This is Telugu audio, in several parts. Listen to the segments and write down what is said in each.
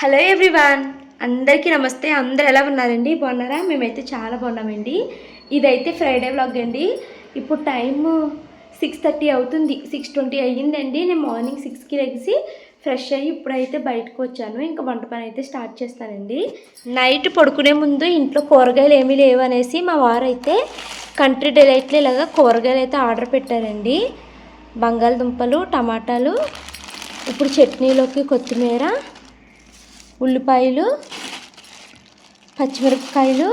హలో ఎవ్రీవాన్ అందరికీ నమస్తే. అందరు ఎలా ఉన్నారండి? బాగున్నారా? మేమైతే చాలా బాగున్నామండి. ఇదైతే ఫ్రైడే వ్లాగ్ అండి. ఇప్పుడు టైం సిక్స్ థర్టీ అవుతుంది. సిక్స్ ట్వంటీ అయ్యిందండి. నేను మార్నింగ్ సిక్స్కి లెగిసి ఫ్రెష్ అయ్యి ఇప్పుడైతే బయటకు వచ్చాను. ఇంకా వంట పని అయితే స్టార్ట్ చేస్తానండి. నైట్ పడుకునే ముందు ఇంట్లో కూరగాయలు ఏమీ లేవు అనేసి మా వారైతే కంట్రీ డిలైట్లు ఇలాగా కూరగాయలు అయితే ఆర్డర్ పెట్టారండి. బంగాళదుంపలు టమాటాలు ఇప్పుడు చట్నీలోకి కొత్తిమీర ఉల్లిపాయలు పచ్చిమిరపకాయలు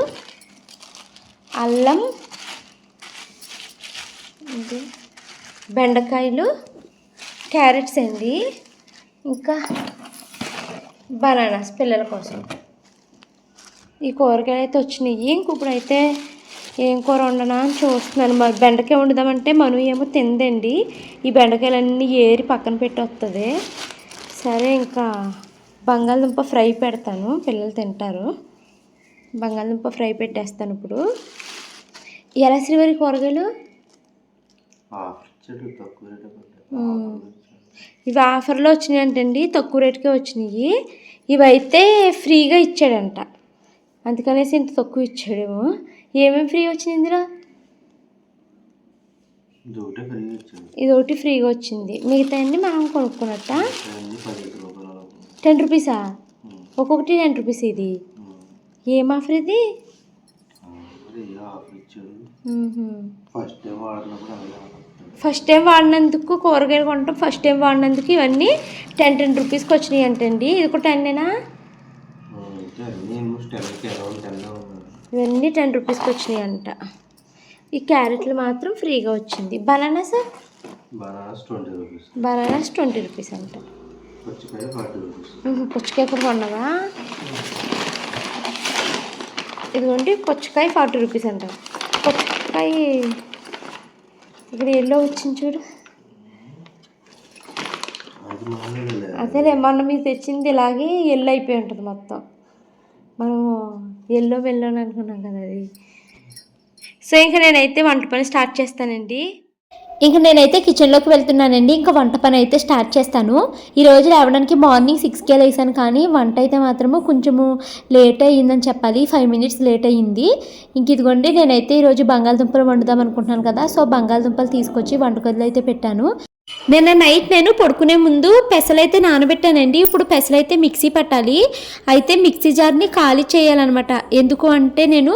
అల్లం బెండకాయలు క్యారెట్స్ అండి. ఇంకా బనానాస్ పిల్లల కోసం. ఈ కూరగాయలు అయితే వచ్చినాయి. ఇంకొప్పుడైతే ఏం కూర వండనా అని చూస్తున్నాను. మరి బెండకాయ వండుదామంటే మనం ఏమో తిందండి. ఈ బెండకాయలన్నీ ఏరి పక్కన పెట్టి వస్తుంది సరే ఇంకా బంగాళదుంప ఫ్రై పెడతాను పిల్లలు తింటారు. బంగాళదుంప ఫ్రై పెట్టేస్తాను ఇప్పుడు. ఎలా శ్రీవారి కూరగాయలు. ఇవి ఆఫర్లో వచ్చినాయి అంటండి తక్కువ రేటుకే వచ్చినాయి. ఇవైతే ఫ్రీగా ఇచ్చాడంట. అందుకనేసి ఇంత తక్కువ ఇచ్చాడేమో. ఏమేమి ఫ్రీ వచ్చింది ఇందులో? ఇది ఒకటే ఫ్రీగా వచ్చింది. మిగతా అన్ని మనం కొనుక్కున్నట్ట? టెన్ రూపీసా. ఒక్కొక్కటి టెన్ రూపీస్ ఇది. ఏం ఆఫర్ ఇది. ఫస్ట్ టైం వాడినందుకు కూరగాయలు కొంటాం ఫస్ట్ టైం వాడినందుకు ఇవన్నీ టెన్ టెన్ రూపీస్కి వచ్చినాయి అంటండి. ఇది కూడా టెన్నేనా ఇవన్నీ టెన్ రూపీస్కి వచ్చినాయి అంట. ఈ క్యారెట్లు మాత్రం ఫ్రీగా వచ్చింది. Bananas bananas twenty rupees. Bananas twenty rupees అంట. పుచ్చకాయ కూడా కొన్నావా ఇదిగోండి పుచ్చకాయ ఫార్టీ రూపీస్ అంట. పుచ్చకాయ ఇక్కడ ఎల్లో వచ్చింది చూడు. అదేలే మొన్న మీరు తెచ్చింది ఇలాగే ఎల్లో అయిపోయి ఉంటుంది మొత్తం. మనము ఎల్లో వెల్లోని అనుకున్నాం కదా అది. సో ఇంకా నేనైతే వంట పని స్టార్ట్ చేస్తానండి. ఇంక నేనైతే కిచెన్లోకి వెళ్తున్నానండి. ఇంకా వంట పని అయితే స్టార్ట్ చేస్తాను. ఈరోజు రావడానికి మార్నింగ్ సిక్స్కే లేసాను కానీ వంట అయితే మాత్రము కొంచెము లేట్ అయ్యిందని చెప్పాలి. ఫైవ్ మినిట్స్ లేట్ అయ్యింది. ఇంక ఇదిగోండి నేనైతే ఈరోజు బంగాళదుంపలు వండుదాం అనుకుంటున్నాను కదా. సో బంగాళదుంపలు తీసుకొచ్చి వంటగదిలో అయితే పెట్టాను. నిన్న నైట్ నేను పడుకునే ముందు పెసలైతే నానబెట్టానండి. ఇప్పుడు పెసలైతే మిక్సీ పట్టాలి. అయితే మిక్సీ జార్ని ఖాళీ చేయాలన్నమాట. ఎందుకు అంటే నేను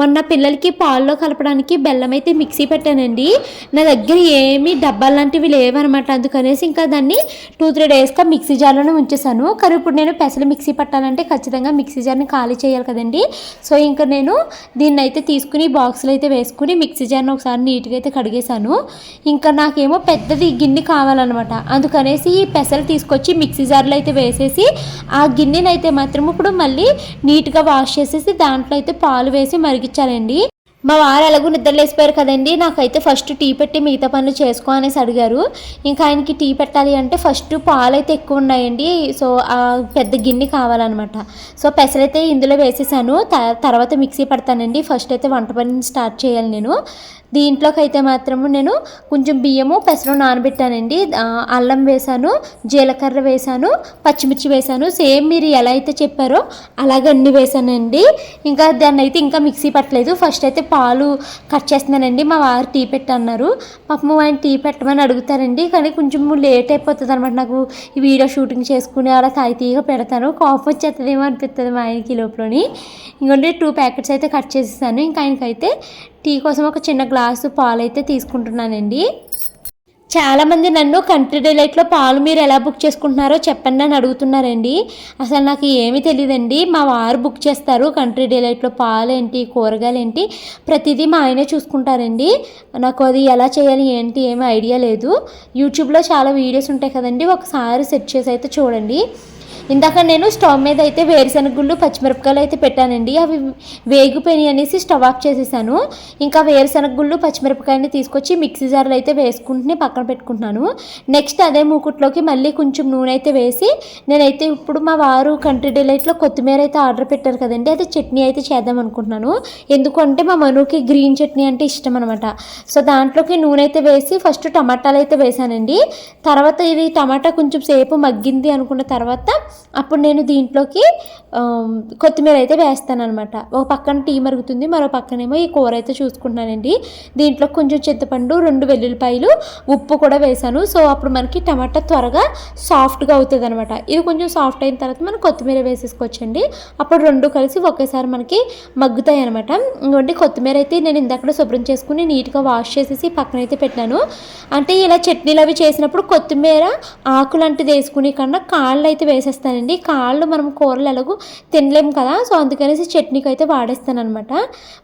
మొన్న పిల్లలకి పాల్లో కలపడానికి బెల్లం అయితే మిక్సీ పెట్టానండి. నా దగ్గర ఏమీ డబ్బాలు లాంటివి లేవన్నమాట. అందుకనేసి ఇంకా దాన్ని టూ త్రీ డేస్గా మిక్సీ జార్లోనే ఉంచేసాను. కానీ ఇప్పుడు నేను పెసలు మిక్సీ పట్టాలంటే ఖచ్చితంగా మిక్సీ జార్ని ఖాళీ చేయాలి కదండి. సో ఇంకా నేను దీన్ని అయితే తీసుకుని బాక్స్లో అయితే వేసుకుని మిక్సీ జార్ని ఒకసారి నీట్గా అయితే కడిగేశాను. ఇంకా నాకేమో పెద్దది గిన్నె గిన్నె కావాలన్నమాట. అందుకనేసి ఈ పెసలు తీసుకొచ్చి మిక్సీ జార్లో అయితే వేసేసి ఆ గిన్నెని అయితే మాత్రం ఇప్పుడు మళ్ళీ నీట్గా వాష్ చేసేసి దాంట్లో అయితే పాలు వేసి మరిగించాలండి. మా వారు ఎలాగో నిద్రలేసిపోయారు కదండి. నాకైతే ఫస్ట్ టీ పెట్టి మిగతా పనులు చేసుకో అనేసి అడిగారు. ఇంకా ఆయనకి టీ పెట్టాలి అంటే ఫస్ట్ పాలు అయితే ఎక్కువ ఉన్నాయండి. సో ఆ పెద్ద గిన్నె కావాలన్నమాట. సో పెసరైతే ఇందులో వేసేసాను. త- తర్వాత మిక్సీ పడతానండి. ఫస్ట్ అయితే వంట పని స్టార్ట్ చేయాలి నేను. దీంట్లోకి అయితే మాత్రము నేను కొంచెం బియ్యము పెసరం నానబెట్టానండి. అల్లం వేసాను జీలకర్ర వేసాను పచ్చిమిర్చి వేసాను. సేమ్ మీరు ఎలా అయితే చెప్పారో అలాగే అన్ని వేసానండి. ఇంకా దాన్ని అయితే ఇంకా మిక్సీ పట్టలేదు. ఫస్ట్ అయితే పాలు కట్ చేస్తున్నానండి. మా వారు టీ పెట్టన్నారు. పాపం ఆయన టీ పెట్టమని అడుగుతారండి. కానీ కొంచెం లేట్ అయిపోతుంది అనమాట నాకు ఈ వీడియో షూటింగ్ చేసుకుని అలా తాయితీగా పెడతాను. కాఫ్ వచ్చేస్తుందేమో అనిపిస్తుంది మా ఆయనకి లోపలని. ఇంకొంటే టూ ప్యాకెట్స్ అయితే కట్ చేసేసాను. ఇంకా ఆయనకైతే టీ కోసం ఒక చిన్న గ్లాసు పాలు అయితే తీసుకుంటున్నానండి. చాలామంది నన్ను కంట్రీ డిలైట్లో పాలు మీరు ఎలా బుక్ చేసుకుంటున్నారో చెప్పండి అని అడుగుతున్నారండి. అసలు నాకు ఏమీ తెలియదండి. మా వారు బుక్ చేస్తారు కంట్రీ డిలైట్లో పాలు ఏంటి కూరగాయలు ఏంటి ప్రతిదీ మా ఆయనే చూసుకుంటారండి. నాకు అది ఎలా చేయాలి ఏంటి ఏమీ ఐడియా లేదు. యూట్యూబ్లో చాలా వీడియోస్ ఉంటాయి కదండి ఒకసారి సెట్ చేసి అయితే చూడండి. ఇందాక నేను స్టవ్ మీద అయితే వేరుశనగ గుళ్ళు పచ్చిమిరపకాయలు అయితే పెట్టానండి. అవి వేగిపోయినాయి అనేసి స్టవ్ ఆఫ్ చేసేసాను. ఇంకా వేరుశనగ గుళ్ళు పచ్చిమిరపకాయని తీసుకొచ్చి మిక్సీ జార్లో అయితే వేసుకుంటుని పక్కన పెట్టుకుంటున్నాను. నెక్స్ట్ అదే మూకుట్లోకి మళ్ళీ కొంచెం నూనె అయితే వేసి నేనైతే ఇప్పుడు మా వారు కంట్రీ డిలైట్లో కొత్తిమీర అయితే ఆర్డర్ పెట్టారు కదండి అది చట్నీ అయితే చేద్దాం అనుకుంటున్నాను. ఎందుకంటే మా మనుకి గ్రీన్ చట్నీ అంటే ఇష్టం అనమాట సో దాంట్లోకి నూనె అయితే వేసి ఫస్ట్ టమాటాలు అయితే వేసానండి. తర్వాత ఇది టమాటా కొంచెం సేపు మగ్గింది అనుకున్న తర్వాత అప్పుడు నేను దీంట్లోకి కొత్తిమీర అయితే వేస్తాను అనమాట ఒక పక్కన టీ మరుగుతుంది మరో పక్కనేమో ఈ కూర అయితే చూసుకుంటున్నానండి. దీంట్లో కొంచెం చింతపండు రెండు వెల్లుల్లిపాయలు ఉప్పు కూడా వేసాను. సో అప్పుడు మనకి టమాటా త్వరగా సాఫ్ట్గా అవుతుంది అనమాట ఇది కొంచెం సాఫ్ట్ అయిన తర్వాత మనం కొత్తిమీర వేసేసుకోవచ్చండి. అప్పుడు రెండు కలిసి ఒకేసారి మనకి మగ్గుతాయి అనమాట ఇంకోటి కొత్తిమీర అయితే నేను ఇందాక శుభ్రం చేసుకుని నీట్గా వాష్ చేసేసి పక్కన అయితే పెట్టాను. అంటే ఇలా చట్నీలు అవి చేసినప్పుడు కొత్తిమీర ఆకు లాంటిది వేసుకుని కన్నా కాళ్ళు అయితే వేసేస్తాను. వేసేస్తానండి కాళ్ళు మనం కూరలు ఎలాగో తినలేము కదా సో అందుకనేసి చట్నీకి అయితే వాడేస్తాను అనమాట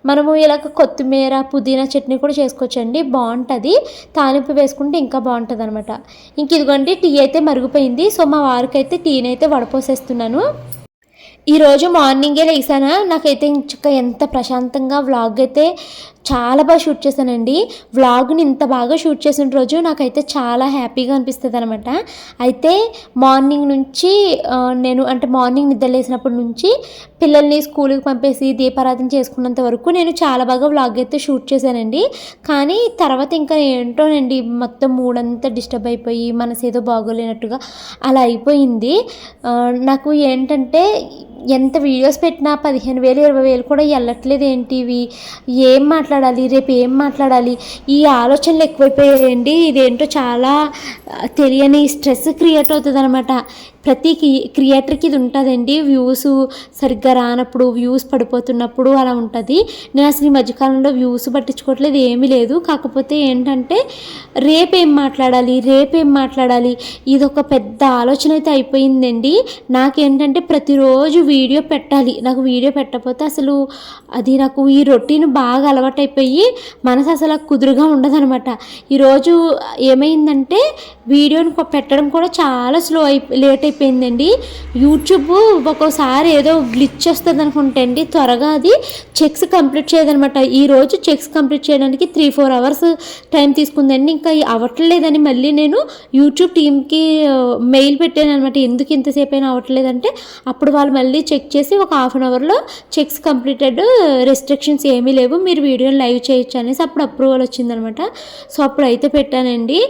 మనము ఇలాగ కొత్తిమీర పుదీనా చట్నీ కూడా చేసుకోవచ్చండి. బాగుంటుంది తాలింపు వేసుకుంటే ఇంకా బాగుంటుంది అనమాట ఇంక ఇదిగోండి టీ అయితే మరిగిపోయింది. సో మా వారికి అయితే టీని అయితే వడపోసేస్తున్నాను. ఈరోజు మార్నింగే లేసానా? నాకైతే ఇంకా ఎంత ప్రశాంతంగా వ్లాగ్ అయితే చాలా బాగా షూట్ చేశానండి. వ్లాగ్ని ఇంత బాగా షూట్ చేసిన రోజు నాకైతే చాలా హ్యాపీగా అనిపిస్తుంది అనమాట అయితే మార్నింగ్ నుంచి నేను అంటే మార్నింగ్ నిద్ర లేసినప్పటి నుంచి పిల్లల్ని స్కూల్కి పంపేసి దీపారాధన చేసుకున్నంత వరకు నేను చాలా బాగా వ్లాగ్ అయితే షూట్ చేశానండి. కానీ తర్వాత ఇంకా ఏంటోనండి మొత్తం మూడంతా డిస్టర్బ్ అయిపోయి మనసు ఏదో బాగోలేనట్టుగా అలా అయిపోయింది. నాకు ఏంటంటే ఎంత వీడియోస్ పెట్టినా పదిహేను వేలు ఇరవై వేలు కూడా వెళ్ళట్లేదు ఏంటివి ఏం మాట్లాడాలి? రేపు ఏం మాట్లాడాలి? ఈ ఆలోచనలు ఎక్కువైపోయాయండి. ఇదేంటో చాలా తెలియని స్ట్రెస్ క్రియేట్ అవుతుంది అనమాట ప్రతి క్రియేటర్కి ఇది ఉంటుందండి. వ్యూస్ సరిగ్గా రానప్పుడు వ్యూస్ పడిపోతున్నప్పుడు అలా ఉంటుంది. నేను అసలు ఈ మధ్యకాలంలో వ్యూస్ పట్టించుకోవట్లేదు ఏమీ లేదు. కాకపోతే ఏంటంటే రేపేం మాట్లాడాలి రేపేం మాట్లాడాలి ఇది ఒక పెద్ద ఆలోచన అయితే అయిపోయిందండి. నాకేంటంటే ప్రతిరోజు వీడియో పెట్టాలి. నాకు వీడియో పెట్టకపోతే అసలు అది నాకు ఈ రొటీన్ బాగా అలవాటైపోయి మనసు అసలు కుదురుగా ఉండదనమాట. ఈరోజు ఏమైందంటే వీడియోని పెట్టడం కూడా చాలా స్లో అయి లేట్ అయిపోయిందండి. యూట్యూబ్ ఒక్కోసారి ఏదో గ్లిచ్ వస్తుంది అనుకుంటే అండి. త్వరగా అది చెక్స్ కంప్లీట్ చేయదనమాట. ఈరోజు చెక్స్ కంప్లీట్ చేయడానికి త్రీ ఫోర్ అవర్స్ టైం తీసుకుందండి. ఇంకా అవ్వట్లేదని మళ్ళీ నేను యూట్యూబ్ టీమ్కి మెయిల్ పెట్టాను అనమాట ఎందుకు ఇంతసేపు అయినా అవ్వట్లేదంటే అప్పుడు వాళ్ళు మళ్ళీ చెక్ చేసి ఒక హాఫ్ అన్ అవర్లో చెక్స్ కంప్లీటెడ్ రెస్ట్రిక్షన్స్ ఏమీ లేవు. మీరు వీడియోని లైవ్ చేయొచ్చు అనేసి అప్పుడు అప్రూవల్ వచ్చిందనమాట. సో అప్పుడు అయితే పెట్టానండి.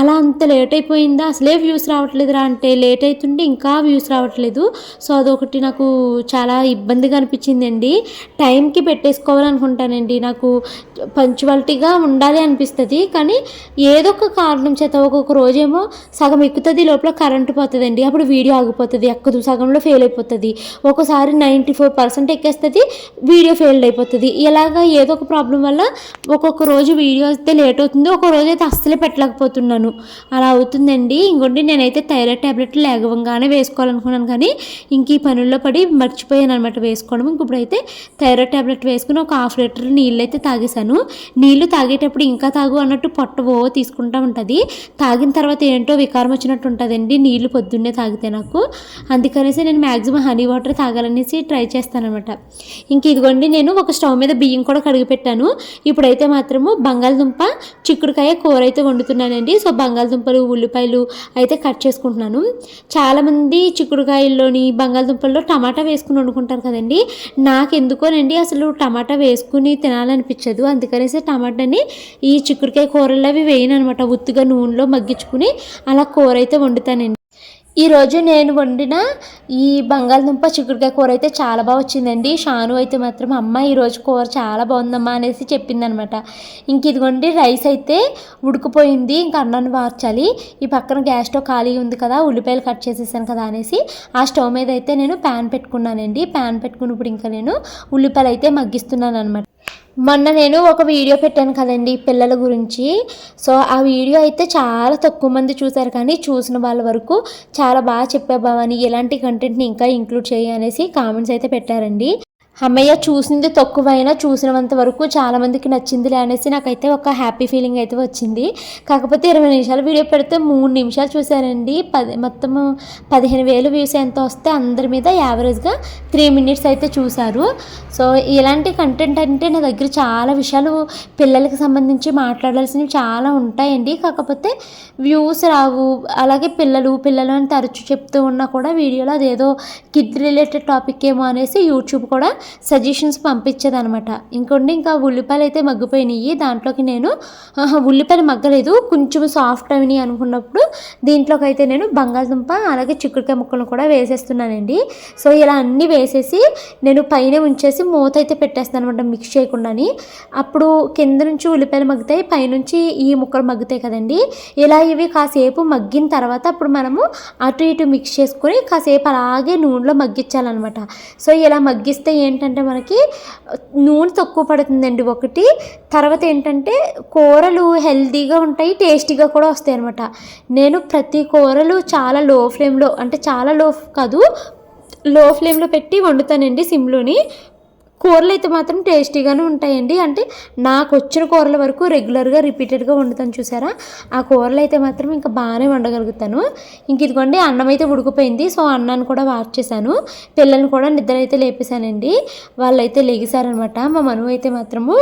అలా అంత లేట్ అయిపోయిందా? అసలే వ్యూస్ రావట్లేదురా అంటే లేట్ అవుతుంటే ఇంకా వ్యూస్ రావట్లేదు. సో అదొకటి నాకు చాలా ఇబ్బందిగా అనిపించిందండి. టైంకి పెట్టేసుకోవాలనుకుంటానండి. నాకు పంచువాలిటీగా ఉండాలి అనిపిస్తుంది. కానీ ఏదో ఒక కారణం చేత ఒక్కొక్క రోజేమో సగం ఎక్కుతుంది లోపల కరెంటు పోతుందండి. అప్పుడు వీడియో ఆగిపోతుంది ఎక్కదు సగంలో ఫెయిల్ అయిపోతుంది. ఒకసారి నైంటీ ఫోర్ పర్సెంట్ ఎక్కేస్తుంది వీడియో ఫెయిల్ అయిపోతుంది. ఇలాగా ఏదో ఒక ప్రాబ్లం వల్ల ఒక్కొక్క రోజు వీడియో అయితే లేట్ అవుతుంది. ఒక రోజు అయితే అస్సలే పెట్టలేకపోతున్నాను. అలా అవుతుందండి. ఇంకోటి నేనైతే థైరాయిడ్ ట్యాబ్లెట్లు లేగవంగానే వేసుకోవాలనుకున్నాను కానీ ఇంక ఈ పనుల్లో పడి మర్చిపోయాను అనమాట వేసుకోవడం. ఇంక ఇప్పుడైతే థైరాయిడ్ ట్యాబ్లెట్ వేసుకుని ఒక హాఫ్ లీటర్ నీళ్ళు అయితే తాగేశాను. నీళ్ళు తాగేటప్పుడు ఇంకా తాగు అన్నట్టు పొట్ట ఓ తీసుకుంటా ఉంటుంది. తాగిన తర్వాత ఏంటో వికారం వచ్చినట్టు ఉంటుందండి నీళ్ళు పొద్దున్నే తాగితే నాకు. అందుకనేసి నేను మ్యాక్సిమం హనీ వాటర్ తాగాలనేసి ట్రై చేస్తానమాట ఇంక ఇదిగోండి నేను ఒక స్టవ్ మీద బియ్యం కూడా కడిగి పెట్టాను. ఇప్పుడైతే మాత్రము బంగాళదుంప చిక్కుడుకాయ కూర అయితే వండుతున్నానండి. సో బంగాళదుంపలు ఉల్లిపాయలు అయితే కట్ చేసుకుంటున్నాను. చాలా చాలామంది చిక్కుడుకాయల్లోని బంగాళదుంపల్లో టమాటా వేసుకుని వండుకుంటారు కదండి. నాకెందుకోనండి అసలు టమాటా వేసుకుని తినాలనిపించదు. అందుకనేసి టమాటాని ఈ చిక్కుడుకాయ కూరల్లో అవి వేయను అనమాట ఉత్తుగా నూనెలో మగ్గించుకుని అలా కూర అయితే వండుతానండి. ఈరోజు నేను వండిన ఈ బంగాళదుంప చిక్కుడుకాయ కూర అయితే చాలా బాగా వచ్చిందండి. షాను అయితే మాత్రం అమ్మ ఈరోజు కూర చాలా బాగుందమ్మా అనేసి చెప్పిందనమాట. ఇంక ఇదిగోండి రైస్ అయితే ఉడికిపోయింది. ఇంక అన్నాన్ని మార్చాలి ఈ పక్కన గ్యాస్ స్టవ్ ఖాళీ ఉంది కదా ఉల్లిపాయలు కట్ చేసేసాను కదా అనేసి ఆ స్టవ్ మీద అయితే నేను ప్యాన్ పెట్టుకున్నానండి. ప్యాన్ పెట్టుకున్నప్పుడు ఇంకా నేను ఉల్లిపాయలు అయితే మగ్గిస్తున్నాను అనమాట మొన్న నేను ఒక వీడియో పెట్టాను కదండి పిల్లల గురించి. సో ఆ వీడియో అయితే చాలా తక్కువ మంది చూశారు కానీ చూసిన వాళ్ళ వరకు చాలా బాగా చెప్పే భవాని. ఇలాంటి కంటెంట్ని ఇంకా ఇంక్లూడ్ చేయి అనేసి కామెంట్స్ అయితే పెట్టారండి. అమ్మయ్య చూసింది తక్కువైనా చూసినంత వరకు చాలామందికి నచ్చిందిలే అనేసి నాకైతే ఒక హ్యాపీ ఫీలింగ్ అయితే వచ్చింది. కాకపోతే ఇరవై నిమిషాలు వీడియో పెడితే మూడు నిమిషాలు చూశారండి పది మొత్తము పదిహేను వేలు వ్యూస్ ఎంత వస్తే అందరి మీద యావరేజ్గా త్రీ మినిట్స్ అయితే చూశారు. సో ఇలాంటి కంటెంట్ అంటే నా దగ్గర చాలా విషయాలు పిల్లలకి సంబంధించి మాట్లాడాల్సినవి చాలా ఉంటాయండి. కాకపోతే వ్యూస్ రావు. అలాగే పిల్లలు పిల్లలు అని తరచు చెప్తూ ఉన్నా కూడా వీడియోలో అదేదో కిడ్ రిలేటెడ్ టాపిక్ ఏమో అనేసి యూట్యూబ్ కూడా సజెషన్స్ పంపించేది అనమాట ఇంకోండి ఇంకా ఉల్లిపాయలు అయితే మగ్గిపోయినాయి. దాంట్లోకి నేను ఉల్లిపాయలు మగ్గలేదు. కొంచెం సాఫ్ట్ అయినాయి అనుకున్నప్పుడు దీంట్లోకి అయితే నేను బంగాళదుంప అలాగే చిక్కుడుకాయ ముక్కలు కూడా వేసేస్తున్నానండి. సో ఇలా అన్నీ వేసేసి నేను పైన ఉంచేసి మూత అయితే పెట్టేస్తాను అనమాట మిక్స్ చేయకుండాని. అప్పుడు కింద నుంచి ఉల్లిపాయలు మగ్గుతాయి పైనుంచి ఈ ముక్కలు మగ్గుతాయి కదండి. ఇలా ఇవి కాసేపు మగ్గిన తర్వాత అప్పుడు మనము అటు ఇటు మిక్స్ చేసుకొని కాసేపు అలాగే నూనెలో మగ్గించాలన్నమాట. సో ఇలా మగ్గిస్తే ఏంటి ఏంటంటే మనకి నూనె తక్కువ పడుతుందండి ఒకటి. తర్వాత ఏంటంటే కూరలు హెల్తీగా ఉంటాయి టేస్టీగా కూడా వస్తాయి అనమాట నేను ప్రతి కూరలు చాలా లో ఫ్లేమ్లో అంటే చాలా లో కాదు లో ఫ్లేమ్లో పెట్టి వండుతానండి సిమ్లోని. కూరలు అయితే మాత్రం టేస్టీగానే ఉంటాయండి. అంటే నాకు వచ్చిన కూరల వరకు రెగ్యులర్గా రిపీటెడ్గా వండుతాను చూసారా? ఆ కూరలు అయితే మాత్రం ఇంకా బాగానే వండగలుగుతాను. ఇంక ఇదిగోండి అన్నం అయితే ఉడికిపోయింది. సో అన్నాన్ని కూడా వాష్ చేశాను. పిల్లల్ని కూడా నిద్ర అయితే లేపేశానండి. వాళ్ళైతే లెగిసారనమాట. మా మనువు అయితే మాత్రము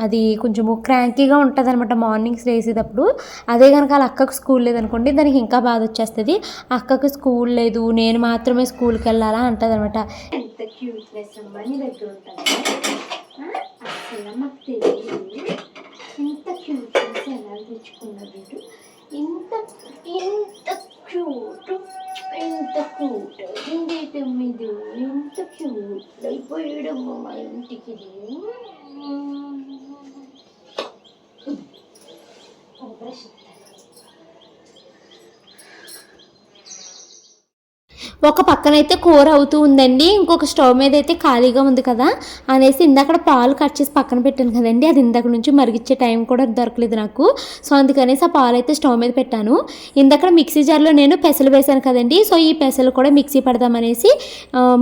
అది కొంచెము క్రాంకీగా ఉంటుంది అనమాట మార్నింగ్స్ లేసేటప్పుడు. అదే కనుక వాళ్ళ అక్కకు స్కూల్ లేదనుకోండి దానికి ఇంకా బాధ వచ్చేస్తుంది. అక్కకు స్కూల్ లేదు నేను మాత్రమే స్కూల్కి వెళ్ళాలా అంటుంది అనమాట ఇంత క్యూట్నెస్ ఎలా ఇంత ఇంత క్యూట్ ఎంత క్యూట్ ఇంటి తొమ్మిది ఎంత క్యూట్ అయిపోయాడమ్మ మా ఇంటికి. ఒక పక్కనైతే కూర అవుతూ ఉందండి. ఇంకొక స్టవ్ మీద అయితే ఖాళీగా ఉంది కదా అనేసి ఇందాక పాలు కట్ చేసి పక్కన పెట్టాను కదండి. అది ఇందాక నుంచి మరిగిచ్చే టైం కూడా దొరకలేదు నాకు. సో అందుకనేసి ఆ పాలు అయితే స్టవ్ మీద పెట్టాను. ఇందాక మిక్సీ జార్లో నేను పెసలు వేసాను కదండి. సో ఈ పెసలు కూడా మిక్సీ పడదామనేసి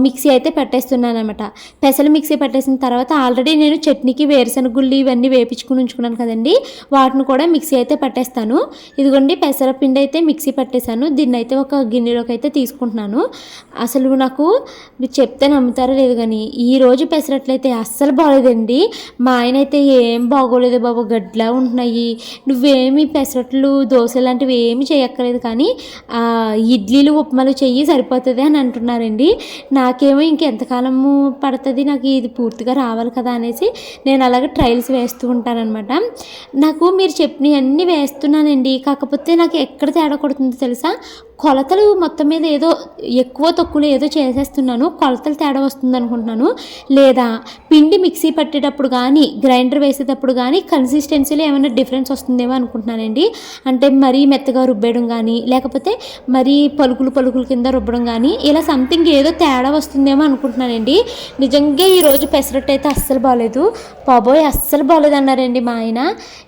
మిక్సీ అయితే పెట్టేస్తున్నాను అనమాట పెసలు మిక్సీ పెట్టేసిన తర్వాత ఆల్రెడీ నేను చట్నీకి వేరుశనగుళ్ళు ఇవన్నీ వేపించుకుని ఉంచుకున్నాను కదండి. వాటిని కూడా మిక్సీ అయితే పట్టేస్తాను. ఇదిగోండి పెసర పిండి అయితే మిక్సీ పట్టేశాను. దీన్ని అయితే ఒక గిన్నెలోకి అయితే తీసుకుంటున్నాను. అసలు నాకు మీరు చెప్తే నమ్ముతారో లేదు కానీ ఈ రోజు పెసరట్లయితే అస్సలు బాగోలేదండి మా ఆయన అయితే ఏం బాగోలేదు బాబు గడ్లా ఉంటున్నాయి. నువ్వేమి పెసరట్లు దోశ లాంటివి ఏమి చేయక్కర్లేదు కానీ ఇడ్లీలు ఉప్మాలు చెయ్యి సరిపోతుంది అని అంటున్నారండి. నాకేమో ఇంకెంతకాలము పడుతుంది నాకు ఇది పూర్తిగా రావాలి కదా అనేసి నేను అలాగే ట్రయల్స్ వేస్తూ ఉంటానన్నమాట. నాకు మీరు చెప్పినవి అన్నీ వేస్తున్నానండి. కాకపోతే నాకు ఎక్కడ తేడా కొడుతుందో తెలుసా? కొలతలు మొత్తం మీద ఏదో ఎక్కువ తక్కువలో ఏదో చేసేస్తున్నాను. కొలతలు తేడా వస్తుంది అనుకుంటున్నాను లేదా పిండి మిక్సీ పట్టేటప్పుడు కానీ గ్రైండర్ వేసేటప్పుడు కానీ కన్సిస్టెన్సీలో ఏమైనా డిఫరెన్స్ వస్తుందేమో అనుకుంటున్నానండి. అంటే మరీ మెత్తగా రుబ్బేయడం కానీ లేకపోతే మరీ పలుకులు పలుకులు కింద రుబ్బడం కానీ ఇలా సంథింగ్ ఏదో తేడా వస్తుందేమో అనుకుంటున్నానండి. నిజంగా ఈరోజు పెసరట్టు అయితే అస్సలు బాగాలేదు బాబోయ్ అస్సలు బాగాలేదు అన్నారండి మా ఆయన.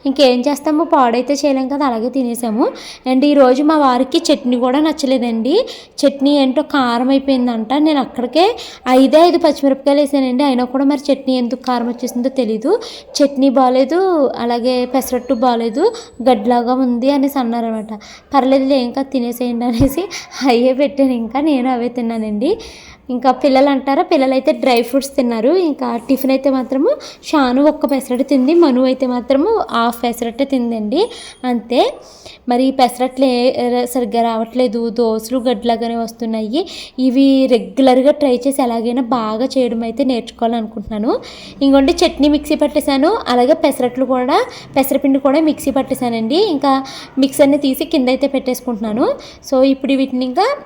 ఇంకేం చేస్తాము? పాడైతే చేయలేం కదా అలాగే తినేసాము. అండ్ ఈరోజు మా వారికి చట్నీ కూడా నచ్చలేదండి. చట్నీ ఏంటో కారం అయిపోయిందంట. నేను అక్కడికే ఐదే ఐదు పచ్చిమిరపకాయలు వేసానండి. అయినా కూడా మరి చట్నీ ఎందుకు కారం వచ్చేసిందో తెలీదు. చట్నీ బాగాలేదు అలాగే పెసరట్టు బాగాలేదు గడ్లాగా ఉంది అనేసి అన్నారనమాట పర్లేదులే ఇంకా తినేసేయండి అనేసి అయ్యే పెట్టాను. ఇంకా నేను అవే తిన్నానండి. ఇంకా పిల్లలు అంటారా? పిల్లలు అయితే డ్రై ఫ్రూట్స్ తిన్నారు. ఇంకా టిఫిన్ అయితే మాత్రము షాను ఒక్క పెసరట్ తింది మను అయితే మాత్రము హాఫ్ పెసరట్టే తిందండి. అంతే. మరి పెసరట్లు ఏ- సరిగ్గా రావట్లేదు. దోశలు గడ్లాగానే వస్తున్నాయి. ఇవి రెగ్యులర్గా ట్రై చేసి ఎలాగైనా బాగా చేయడం అయితే నేర్చుకోవాలనుకుంటున్నాను. ఇంకోండి చట్నీ మిక్సీ పట్టేశాను. అలాగే పెసరట్లు కూడా పెసరపిండి కూడా మిక్సీ పట్టేశానండి. ఇంకా మిక్సర్ని తీసి కింద అయితే పెట్టేసుకుంటున్నాను. సో ఇప్పుడు వీటిని ఇంకా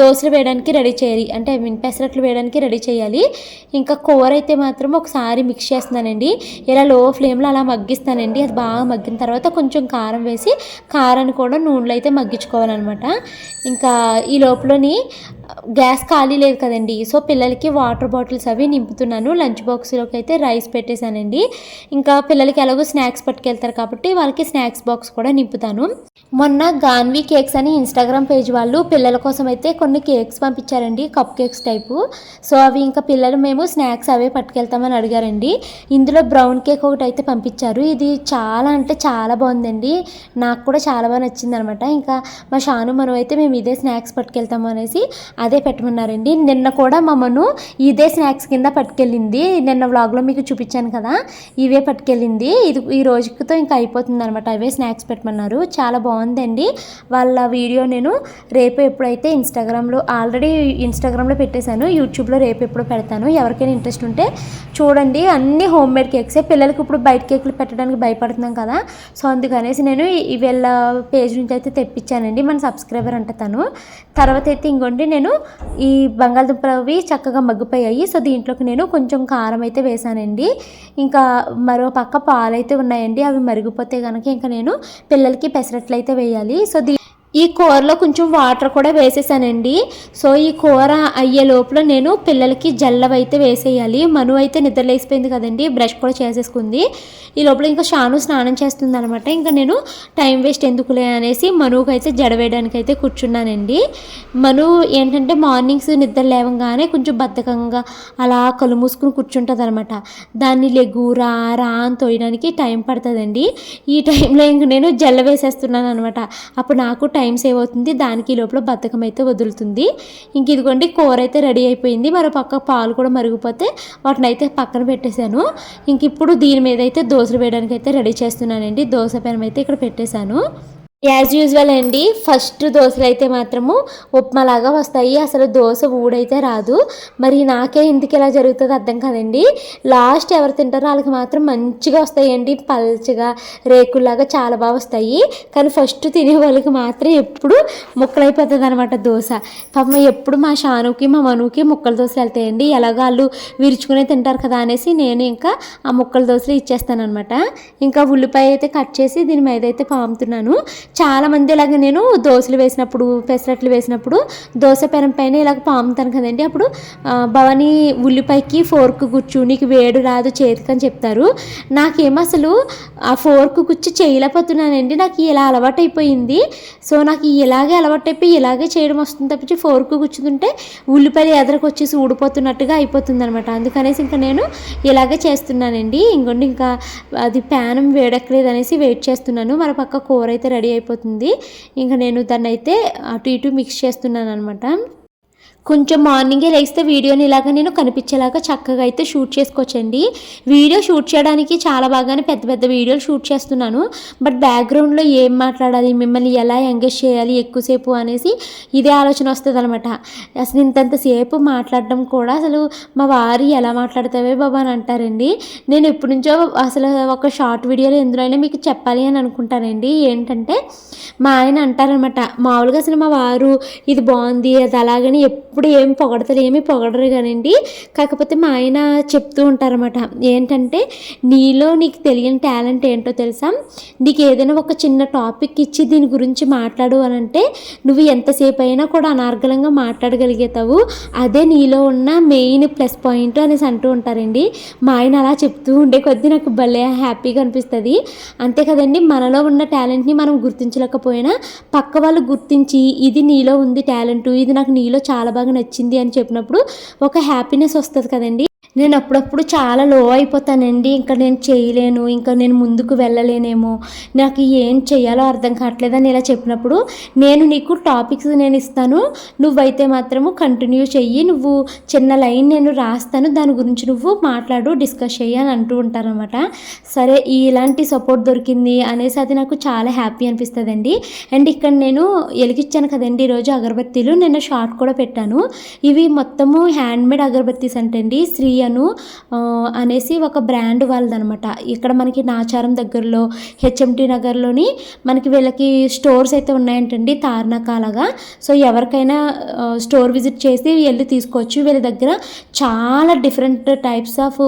దోశలు వేయడానికి రెడీ చేయాలి. అంటే ఐ మీన్ పెసరట్లు వేయడానికి రెడీ చేయాలి. ఇంకా కూర అయితే మాత్రం ఒకసారి మిక్స్ చేస్తున్నానండి. ఇలా లో ఫ్లేమ్లో అలా మగ్గిస్తానండి. అది బాగా మగ్గిన తర్వాత కొంచెం కారం వేసి కారాన్ని కూడా నూనెలో అయితే మగ్గించుకోవాలన్నమాట. ఇంకా ఈ లోపలని గ్యాస్ ఖాళీ లేదు కదండి. సో పిల్లలకి వాటర్ బాటిల్స్ అవి నింపుతున్నాను. లంచ్ బాక్స్లోకి అయితే రైస్ పెట్టేశానండి. ఇంకా పిల్లలకి ఎలాగో స్నాక్స్ పట్టుకెళ్తారు కాబట్టి వాళ్ళకి స్నాక్స్ బాక్స్ కూడా నింపుతాను. మొన్న గాన్వీ కేక్స్ అని ఇన్స్టాగ్రామ్ పేజ్ వాళ్ళు పిల్లల కోసం అయితే కొన్ని కేక్స్ పంపించారండి. Cup cakes type. సో అవి ఇంకా పిల్లలు మేము స్నాక్స్ అవే పట్టుకెళ్తామని అడిగారండి. ఇందులో బ్రౌన్ కేక్ ఒకటి అయితే పంపించారు. ఇది చాలా అంటే చాలా బాగుందండి. నాకు కూడా చాలా బాగా నచ్చింది అనమాట ఇంకా మా షాను మనం అయితే మేము ఇదే స్నాక్స్ పట్టుకెళ్తాము అనేసి అదే పెట్టమన్నారండి. నిన్న కూడా మమ్మను ఇదే స్నాక్స్ కింద పట్టుకెళ్ళింది. నిన్న వ్లాగ్లో మీకు చూపించాను కదా ఇవే పట్టుకెళ్ళింది. ఇది ఈ రోజుతో ఇంకా అయిపోతుంది అనమాట అవే స్నాక్స్ పెట్టమన్నారు. చాలా బాగుందండి. వాళ్ళ వీడియో నేను రేపు ఎప్పుడైతే ఇన్స్టాగ్రామ్లో ఆల్రెడీ ఇన్స్టాగ్రామ్లో పెట్టేశాను యూట్యూబ్లో రేపు ఎప్పుడు పెడతాను. ఎవరికైనా ఇంట్రెస్ట్ ఉంటే చూడండి. అన్ని హోమ్ మేడ్ కేక్సే. పిల్లలకి ఇప్పుడు బయట కేకులు పెట్టడానికి భయపడుతున్నాం కదా. సో అందుకనేసి నేను వీళ్ళ పేజ్ నుంచి అయితే తెప్పించానండి. మన సబ్స్క్రైబర్ అంట తను. తర్వాత అయితే ఇంకోండి నేను ఈ బంగాళదుంపలవి చక్కగా మగ్గిపోయాయి. సో దీంట్లోకి నేను కొంచెం కారం అయితే వేసానండి. ఇంకా మరో పక్క పాలు అయితే ఉన్నాయండి. అవి మరిగిపోతే కనుక ఇంకా నేను పిల్లలకి పెసరట్లు అయితే వేయాలి. సో దీ ఈ కూరలో కొంచెం వాటర్ కూడా వేసేసానండి. సో ఈ కూర అయ్యే లోపల నేను పిల్లలకి జల్లవైతే వేసేయాలి. మను అయితే నిద్రలేసిపోయింది కదండి బ్రష్ కూడా చేసేసుకుంది. ఈ లోపల ఇంకా షాను స్నానం చేస్తుంది అనమాట ఇంకా నేను టైం వేస్ట్ ఎందుకులే అనేసి మనువుకి అయితే జడ వేయడానికి అయితే కూర్చున్నానండి. మను ఏంటంటే మార్నింగ్స్ నిద్ర లేవగానే కొంచెం బద్ధకంగా అలా కళ్ళు మూసుకుని కూర్చుంటుంది అనమాట దాన్ని లెగు రా రా అని తోయడానికి టైం పడుతుందండి. ఈ టైంలో ఇంక నేను జల్ల వేసేస్తున్నాను అనమాట అప్పుడు నాకు టైం టైం సేవ్ అవుతుంది. దానికి ఈ లోపల బద్ధకం అయితే వదులుతుంది. ఇంక ఇదిగోండి కూర అయితే రెడీ అయిపోయింది. మరో పక్క పాలు కూడా మరిగిపోతే వాటిని అయితే పక్కన పెట్టేశాను. ఇంక ఇప్పుడు దీని మీద అయితే దోశలు వేయడానికి అయితే రెడీ చేస్తున్నానండి. దోశ పెనం అయితే ఇక్కడ పెట్టేశాను. యాజ్ యూజువల్ అండి ఫస్ట్ దోశలు అయితే మాత్రము ఉప్మాలాగా వస్తాయి. అసలు దోశ ఊడైతే రాదు. మరి నాకే ఎందుకు ఇలా జరుగుతుందో అర్థం కాదండి. లాస్ట్ ఎవరు తింటారో వాళ్ళకి మాత్రం మంచిగా వస్తాయండి. పల్చగా రేకుల్లాగా చాలా బాగా వస్తాయి. కానీ ఫస్ట్ తినే వాళ్ళకి మాత్రం ఎప్పుడు ముక్కలైపోతుంది అనమాట దోశ. పాపం ఎప్పుడు మా షానుకి మా మనుకి ముక్కల దోశలు వెళ్తాయండి. ఎలాగో వాళ్ళు విరుచుకునే తింటారు కదా అనేసి నేను ఇంకా ఆ ముక్కల దోశలు ఇచ్చేస్తాను అనమాట ఇంకా ఉల్లిపాయ అయితే కట్ చేసి దీని మీద అయితే పాముతున్నాను. చాలా మంది ఇలాగ నేను దోశలు వేసినప్పుడు పెసరట్లు వేసినప్పుడు దోశ పెనం పైన ఇలాగ పాముతాను కదండి. అప్పుడు భవానీ ఉల్లిపాయకి ఫోర్క్ గుచ్చు నీకు వేడు రాదు చేతికి అని చెప్తారు. నాకేమో అసలు ఆ ఫోర్క్ గుచ్చి చేయలేకపోతున్నానండి. నాకు ఇలా అలవాటు అయిపోయింది సో నాకు ఇలాగే అలవాటు అయిపోయి ఇలాగే చేయడం వస్తుంది తప్పించి ఫోర్క్ గుచ్చుతుంటే ఉల్లిపాయలు ఎదరకు వచ్చేసి ఊడిపోతున్నట్టుగా అయిపోతుంది అనమాట అందుకనేసి ఇంకా నేను ఇలాగే చేస్తున్నానండి. ఇంకొండి ఇంకా అది ప్యానం వేడక్కలేదు అనేసి వెయిట్ చేస్తున్నాను. మన పక్క కూర అయితే రెడీ అయిపోయింది అయిపోతుంది. ఇంకా నేను దాన్ని అయితే అటు ఇటు మిక్స్ చేస్తున్నాను అనమాట కొంచెం మార్నింగే లేస్తే వీడియోని ఇలాగ నేను కనిపించేలాగా చక్కగా అయితే షూట్ చేసుకోవచ్చండి. వీడియో షూట్ చేయడానికి చాలా బాగానే పెద్ద పెద్ద వీడియోలు షూట్ చేస్తున్నాను. బట్ బ్యాక్గ్రౌండ్లో ఏం మాట్లాడాలి మిమ్మల్ని ఎలా ఎంగేజ్ చేయాలి ఎక్కువసేపు అనేసి ఇదే ఆలోచన వస్తుంది అనమాట అసలు ఇంతంతసేపు మాట్లాడడం కూడా అసలు మా వారి ఎలా మాట్లాడతావే బాబా అని అంటారండి. నేను ఎప్పటి నుంచో అసలు ఒక షార్ట్ వీడియోలో ఎందులోనే మీకు చెప్పాలి అని అనుకుంటానండి. ఏంటంటే మా ఆయన అంటారనమాట మామూలుగా అసలు మా వారు ఇది బాగుంది అది అలాగని ఎప్పుడు ఏం పొగడతారు ఏమి పొగడరు కానండి. కాకపోతే మా ఆయన చెప్తూ ఉంటారన్నమాట ఏంటంటే నీలో నీకు తెలియని టాలెంట్ ఏంటో తెలుసా? నీకు ఏదైనా ఒక చిన్న టాపిక్ ఇచ్చి దీని గురించి మాట్లాడు అని అంటే నువ్వు ఎంతసేపు అయినా కూడా అనార్గలంగా మాట్లాడగలిగేతావు. అదే నీలో ఉన్న మెయిన్ ప్లస్ పాయింట్ అనేసి అంటూ ఉంటారండి. మా ఆయన అలా చెప్తూ ఉండే కొద్దీ నాకు భలే హ్యాపీగా అనిపిస్తుంది. అంతే కదండి మనలో ఉన్న టాలెంట్ని మనం గుర్తించలేకపోయినా పక్క వాళ్ళు గుర్తించి ఇది నీలో ఉంది టాలెంట్ ఇది నాకు నీలో చాలా బాగా నచ్చింది అని చెప్పినప్పుడు ఒక హ్యాపీనెస్ వస్తుంది కదండి. నేను అప్పుడప్పుడు చాలా లో అయిపోతానండి. ఇంకా నేను చేయలేను. ఇంకా నేను ముందుకు వెళ్ళలేనేమో. నాకు ఏం చేయాలో అర్థం కావట్లేదు అని ఇలా చెప్పినప్పుడు నేను నీకు టాపిక్స్ నేను ఇస్తాను. నువ్వైతే మాత్రము కంటిన్యూ చెయ్యి. నువ్వు చిన్న లైన్ నేను రాస్తాను. దాని గురించి నువ్వు మాట్లాడు డిస్కస్ చెయ్యి అని అంటూ ఉంటారనమాట సరే ఇలాంటి సపోర్ట్ దొరికింది అనేసి అది నాకు చాలా హ్యాపీ అనిపిస్తుందండి. అండ్ ఇక్కడ నేను ఎలిగిచ్చాను కదండి ఈరోజు అగరబత్తీలు. నిన్న షార్ట్ కూడా పెట్టాను. ఇవి మొత్తము హ్యాండ్మేడ్ అగరబత్తీస్ అంటండి. శ్రీ ఇండియను అనేసి ఒక బ్రాండ్ వాళ్ళదనమాట. ఇక్కడ మనకి నాచారం దగ్గరలో హెచ్ఎంటి నగర్లోని మనకి వీళ్ళకి స్టోర్స్ అయితే ఉన్నాయంటండి తార్నాక అలాగా సో ఎవరికైనా స్టోర్ విజిట్ చేసి వెళ్ళి తీసుకోవచ్చు. వీళ్ళ దగ్గర చాలా డిఫరెంట్ టైప్స్ ఆఫ్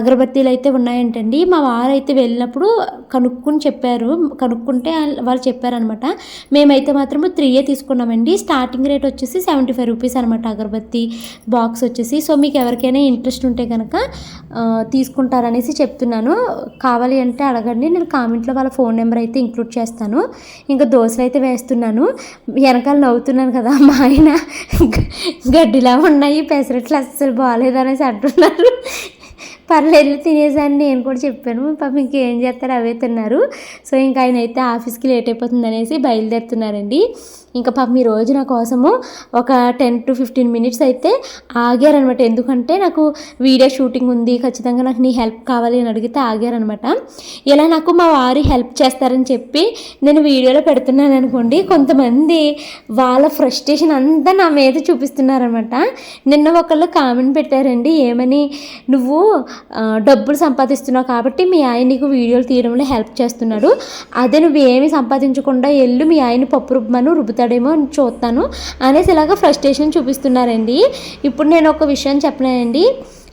అగరబత్తీలు అయితే ఉన్నాయంటండి. మా వారు అయితే వెళ్ళినప్పుడు కనుక్కుని చెప్పారు. కనుక్కుంటే వాళ్ళు చెప్పారనమాట. మేమైతే మాత్రం త్రీయే తీసుకున్నామండి. స్టార్టింగ్ రేట్ వచ్చేసి సెవెంటీ ఫైవ్ రూపీస్ అనమాట అగరబత్తి బాక్స్ వచ్చేసి. సో మీకు ఎవరికైనా ఇంట్రెస్ట్ ఉంటే కనుక తీసుకుంటారనేసి చెప్తున్నాను. కావాలి అంటే అడగండి. నేను కామెంట్లో వాళ్ళ ఫోన్ నెంబర్ అయితే ఇంక్లూడ్ చేస్తాను. ఇంకా దోశలు అయితే వేస్తున్నాను. వెనకాల నవ్వుతున్నాను కదా మా ఆయన గడ్డిలా ఉన్నాయి పెసరట్లు అస్సలు బాగాలేదు అనేసి అంటున్నారు. పర్లేదు తినేసాను నేను కూడా చెప్పాను. పాపం ఇంకేం చేస్తారు అవే తిన్నారు. సో ఇంకా ఆయన అయితే ఆఫీస్కి లేట్ అయిపోతుంది అనేసి బయలుదేరుతున్నారండి. ఇంకా పాపం ఈ రోజు నా కోసము ఒక టెన్ టు ఫిఫ్టీన్ మినిట్స్ అయితే ఆగారనమాట. ఎందుకంటే నాకు వీడియో షూటింగ్ ఉంది ఖచ్చితంగా నాకు నీ హెల్ప్ కావాలి అని అడిగితే ఆగారనమాట. ఇలా నాకు మా వారి హెల్ప్ చేస్తారని చెప్పి నేను వీడియోలో పెడుతున్నాను అనుకోండి కొంతమంది వాళ్ళ ఫ్రస్ట్రేషన్ అంతా నా మీద చూపిస్తున్నారనమాట. నిన్న ఒకళ్ళు కామెంట్ పెట్టారండి ఏమని నువ్వు డబ్బులు సంపాదిస్తున్నావు కాబట్టి మీ ఆయన నీకు వీడియోలు తీయడంలో హెల్ప్ చేస్తున్నాడు. అదే నువ్వు ఏమీ సంపాదించకుండా ఎల్లు మీ ఆయన పప్పు రుబ్బమను రుబ్బుతాడేమో అని చూస్తాను. అనేసి ఇలాగ ఫ్రస్ట్రేషన్ చూపిస్తున్నారండి. ఇప్పుడు నేను ఒక విషయం చెప్పలేనండి.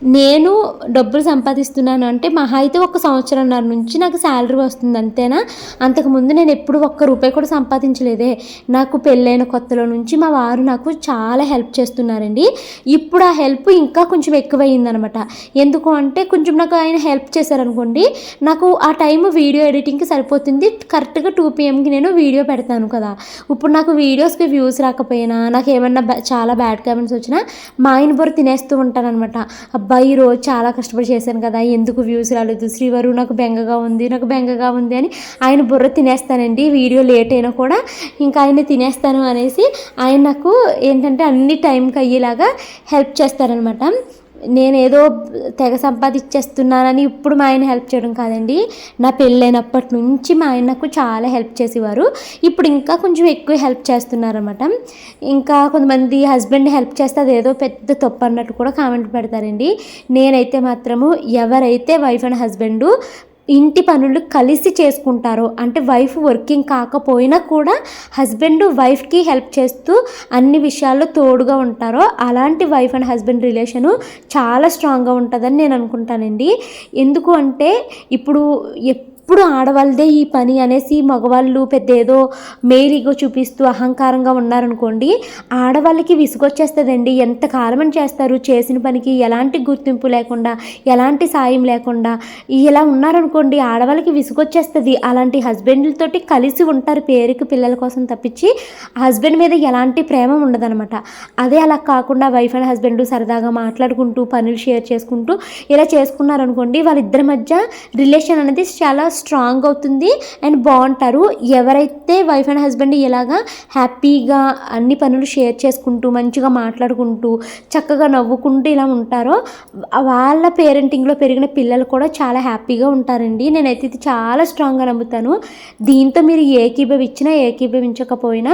నేను డబ్బులు సంపాదిస్తున్నాను అంటే మహా అయితే ఒక సంవత్సరంన్నర నుంచి నాకు శాలరీ వస్తుంది అంతేనా? అంతకుముందు నేను ఎప్పుడు ఒక్క రూపాయి కూడా సంపాదించలేదే. నాకు పెళ్ళైన కొత్తలో నుంచి మా వారు నాకు చాలా హెల్ప్ చేస్తున్నారండి. ఇప్పుడు ఆ హెల్ప్ ఇంకా కొంచెం ఎక్కువైందనమాట ఎందుకు అంటే కొంచెం నాకు ఆయన హెల్ప్ చేశారనుకోండి నాకు ఆ టైం వీడియో ఎడిటింగ్కి సరిపోతుంది. కరెక్ట్గా టూ పిఎంకి నేను వీడియో పెడతాను కదా. ఇప్పుడు నాకు వీడియోస్కి వ్యూస్ రాకపోయినా నాకు ఏమన్నా చాలా బ్యాడ్ కామెంట్స్ వచ్చినా మా ఆయన బొర తినేస్తూ ఉంటానన్నమాట అబ్బాయి రోజు చాలా కష్టపడి చేశాను కదా ఎందుకు వ్యూస్ రాలేదు? శ్రీవారు నాకు బెంగగా ఉంది నాకు బెంగగా ఉంది అని ఆయన బుర్ర తినేస్తానండి. వీడియో లేట్ అయినా కూడా ఇంకా ఆయన తినేస్తాను అనేసి ఆయన నాకు ఏంటంటే అన్ని టైంకి అయ్యేలాగా హెల్ప్ చేస్తారనమాట నేనేదో తెగ సంపాదించేస్తున్నానని ఇప్పుడు మా ఆయన హెల్ప్ చేయడం కాదండి. నా పెళ్ళైనప్పటి నుంచి మా ఆయన నాకు చాలా హెల్ప్ చేసేవారు. ఇప్పుడు ఇంకా కొంచెం ఎక్కువ హెల్ప్ చేస్తున్నారన్నమాట. ఇంకా కొంతమంది హస్బెండ్ హెల్ప్ చేస్తే అదేదో పెద్ద తప్పు అన్నట్టు కూడా కామెంట్ పెడతారండి. నేనైతే మాత్రము ఎవరైతే వైఫ్ అండ్ హస్బెండ్ ఇంటి పనులు కలిసి చేసుకుంటారు. అంటే వైఫ్ వర్కింగ్ కాకపోయినా కూడా హస్బెండ్ వైఫ్కి హెల్ప్ చేస్తూ అన్ని విషయాల్లో తోడుగా ఉంటారో. అలాంటి వైఫ్ అండ్ హస్బెండ్ రిలేషను చాలా స్ట్రాంగ్గా ఉంటుందని నేను అనుకుంటానండి. ఎందుకు అంటే ఇప్పుడు ఎప్పుడు ఆడవాళ్ళదే ఈ పని అనేసి మగవాళ్ళు పెద్ద ఏదో మేరీగో చూపిస్తూ అహంకారంగా ఉన్నారనుకోండి ఆడవాళ్ళకి విసుగొచ్చేస్తుందండి. ఎంత కాలమని చేస్తారు? చేసిన పనికి ఎలాంటి గుర్తింపు లేకుండా ఎలాంటి సాయం లేకుండా. ఇలా ఉన్నారనుకోండి ఆడవాళ్ళకి విసుగొచ్చేస్తుంది. అలాంటి హస్బెండ్లతోటి కలిసి ఉంటారు పేరుకి పిల్లల కోసం తప్పించి హస్బెండ్ మీద ఎలాంటి ప్రేమ ఉండదనమాట. అదే అలా కాకుండా వైఫ్ అండ్ హస్బెండ్ సరదాగా మాట్లాడుకుంటూ పనులు షేర్ చేసుకుంటూ ఇలా చేసుకున్నారనుకోండి వాళ్ళిద్దరి మధ్య రిలేషన్ అనేది చాలా స్ట్రాంగ్ అవుతుంది అండ్ బాగుంటారు. ఎవరైతే వైఫ్ అండ్ హస్బెండ్ ఇలాగా హ్యాపీగా అన్ని పనులు షేర్ చేసుకుంటూ మంచిగా మాట్లాడుకుంటూ చక్కగా నవ్వుకుంటూ ఇలా ఉంటారో వాళ్ళ పేరెంటింగ్లో పెరిగిన పిల్లలు కూడా చాలా హ్యాపీగా ఉంటారండి. నేనైతే ఇది చాలా స్ట్రాంగ్గా నమ్ముతాను. దీంతో మీరు ఏకీభవించినా ఏకీభవించకపోయినా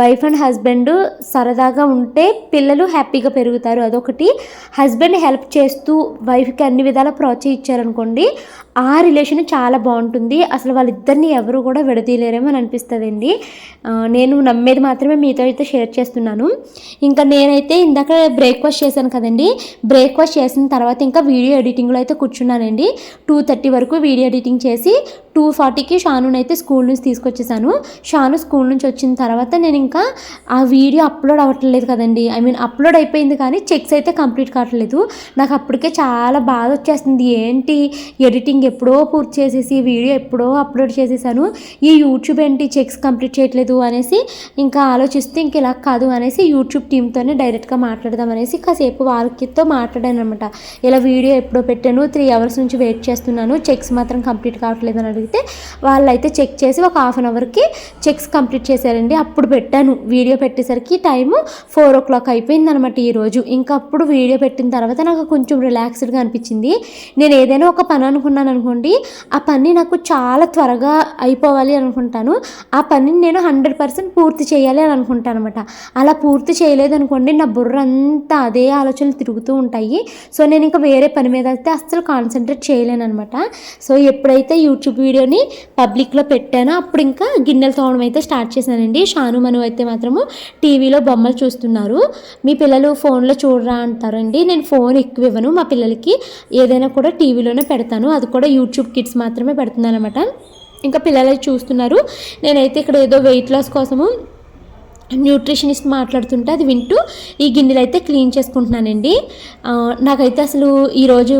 వైఫ్ అండ్ హస్బెండ్ సరదాగా ఉంటే పిల్లలు హ్యాపీగా పెరుగుతారు. అదొకటి. హస్బెండ్ హెల్ప్ చేస్తూ వైఫ్కి అన్ని విధాలా ప్రోత్సహించారనుకోండి ఆ రిలేషన్ చాలా బాగుంటుంది. అసలు వాళ్ళిద్దరిని ఎవరు కూడా విడదీయలేరేమో అని అనిపిస్తుందండి. నేను నమ్మేది మాత్రమే మీతో అయితే షేర్ చేస్తున్నాను. ఇంకా నేనైతే ఇందాక బ్రేక్ఫాస్ట్ చేశాను కదండి. బ్రేక్ఫాస్ట్ చేసిన తర్వాత ఇంకా వీడియో ఎడిటింగ్లో అయితే కూర్చున్నానండి. టూ థర్టీ వరకు వీడియో ఎడిటింగ్ చేసి టూ ఫార్టీకి షానుని అయితే స్కూల్ నుంచి తీసుకొచ్చేసాను. షాను స్కూల్ నుంచి వచ్చిన తర్వాత నేను ఇంకా ఆ వీడియో అప్లోడ్ అవ్వట్లేదు కదండి. ఐ మీన్ అప్లోడ్ అయిపోయింది కానీ చెక్స్ అయితే కంప్లీట్ కావట్లేదు. నాకు అప్పటికే చాలా బాధ వచ్చేస్తుంది ఏంటి? ఎడిటింగ్ ఎప్పుడో పూర్తి చేసేసి వీడియో ఎప్పుడో అప్లోడ్ చేసేసాను. ఈ యూట్యూబ్ ఏంటి చెక్స్ కంప్లీట్ చేయట్లేదు అనేసి ఇంకా ఆలోచిస్తే ఇంక ఇలా కాదు అనేసి యూట్యూబ్ టీంతోనే డైరెక్ట్గా మాట్లాడదాం అనేసి కాసేపు వాళ్ళకితో మాట్లాడాను అనమాట ఇలా వీడియో ఎప్పుడో పెట్టాను. త్రీ అవర్స్ నుంచి వెయిట్ చేస్తున్నాను. చెక్స్ మాత్రం కంప్లీట్ కావట్లేదు అని అడిగితే వాళ్ళైతే చెక్ చేసి ఒక హాఫ్ అన్ అవర్కి చెక్స్ కంప్లీట్ చేశారండి. అప్పుడు పెట్టు పెట్టాను. వీడియో పెట్టేసరికి టైము ఫోర్ ఓ క్లాక్ అయిపోయింది అనమాట ఈరోజు ఇంకా అప్పుడు వీడియో పెట్టిన తర్వాత నాకు కొంచెం రిలాక్స్డ్గా అనిపించింది. నేను ఏదైనా ఒక పని అనుకున్నాను అనుకోండి ఆ పని నాకు చాలా త్వరగా అయిపోవాలి అనుకుంటాను. ఆ పనిని నేను హండ్రెడ్ పర్సెంట్ పూర్తి చేయాలి అని అనుకుంటాను అనమాట అలా పూర్తి చేయలేదు అనుకోండి నా బుర్ర అంతా అదే ఆలోచనలు తిరుగుతూ ఉంటాయి. సో నేను ఇంకా వేరే పని మీద అయితే అస్సలు కాన్సన్ట్రేట్ చేయలేను అనమాట సో ఎప్పుడైతే యూట్యూబ్ వీడియోని పబ్లిక్లో పెట్టానో అప్పుడు ఇంకా గిన్నెలు తోవడం అయితే స్టార్ట్ చేశానండి. షాను మనం అయితే మాత్రము టీవీలో బొమ్మలు చూస్తున్నారు. మీ పిల్లలు ఫోన్లో చూడరా అంటారండి. నేను ఫోన్ ఎక్కువ ఇవ్వను. మా పిల్లలకి ఏదైనా కూడా టీవీలోనే పెడతాను. అది కూడా యూట్యూబ్ కిడ్స్ మాత్రమే పెడుతున్నాను అనమాట ఇంకా పిల్లలు చూస్తున్నారు. నేనైతే ఇక్కడ ఏదో వెయిట్ లాస్ కోసము న్యూట్రిషనిస్ట్ మాట్లాడుతుంటే అది వింటూ ఈ గిన్నెలు అయితే క్లీన్ చేసుకుంటున్నానండి. నాకైతే అసలు ఈరోజు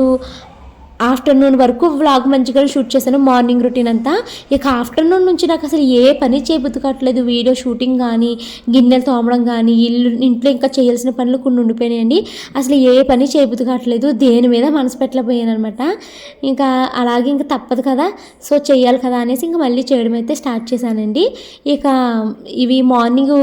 ఆఫ్టర్నూన్ వరకు వ్లాగ్ మంచిగా షూట్ చేశాను మార్నింగ్ రొటీన్ అంతా. ఇక ఆఫ్టర్నూన్ నుంచి నాకు అసలు ఏ పని చేయబుద్ధి వీడియో షూటింగ్ కానీ గిన్నెలు తోమడం కానీ ఇల్లు ఇంట్లో ఇంకా చేయాల్సిన పనులు కొన్ని ఉండిపోయినాయండి. అసలు ఏ పని చేయబుద్ధి కావట్లేదు దేని మీద మనసు పెట్టలేకపోయాను అనమాట ఇంకా అలాగే ఇంకా తప్పదు కదా. సో చేయాలి కదా అనేసి ఇంకా మళ్ళీ చేయడం అయితే స్టార్ట్ చేశానండి. ఇక ఇవి మార్నింగ్